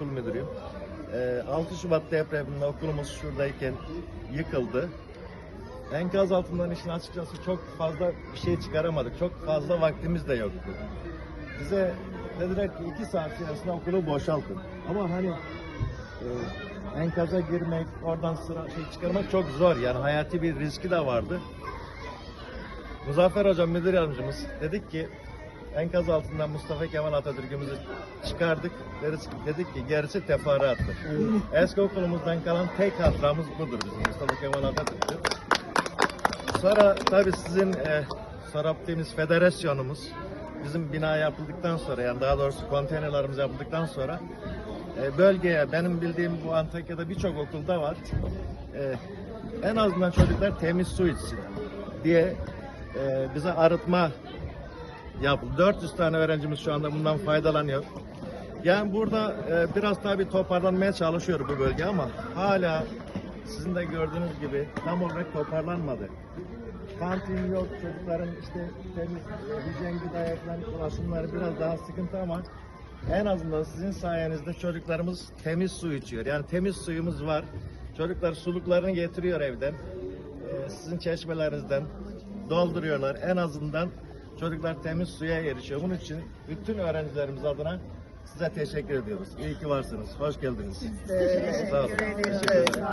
müdürüyüm. Ee, 6 Şubat depreminde okulumuz şuradayken yıkıldı. Enkaz altından işin açıkçası çok fazla bir şey çıkaramadık. Çok fazla vaktimiz de yoktu. Bize dediler ki 2 saat içerisinde okulu boşaltın. Ama hani e, enkaza girmek, oradan sıra şey çıkarmak çok zor. Yani hayati bir riski de vardı. Muzaffer Hocam müdür yardımcımız dedik ki enkaz altından Mustafa Kemal Atatürk'ümüzü çıkardık. Dedik, ki gerisi teferruattır. Eski okulumuzdan kalan tek hatıramız budur bizim Mustafa Kemal Atatürk'tür. Sonra tabii sizin e, Saraptığımız federasyonumuz bizim bina yapıldıktan sonra yani daha doğrusu konteynerlarımız yapıldıktan sonra e, bölgeye benim bildiğim bu Antakya'da birçok okulda var. E, en azından çocuklar temiz su içsin diye e, bize arıtma yapıldı. 400 tane öğrencimiz şu anda bundan faydalanıyor. Yani burada e, biraz tabii toparlanmaya çalışıyor bu bölge ama hala sizin de gördüğünüz gibi tam olarak toparlanmadı. Kantin yok, çocukların işte temiz, e, hijyen gıdaya falan ulaşımları biraz daha sıkıntı ama en azından sizin sayenizde çocuklarımız temiz su içiyor. Yani temiz suyumuz var. Çocuklar suluklarını getiriyor evden. Ee, sizin çeşmelerinizden dolduruyorlar. En azından çocuklar temiz suya erişiyor. Bunun için bütün öğrencilerimiz adına size teşekkür ediyoruz. İyi ki varsınız. Hoş geldiniz. Sağ olun. Teşekkür ederim.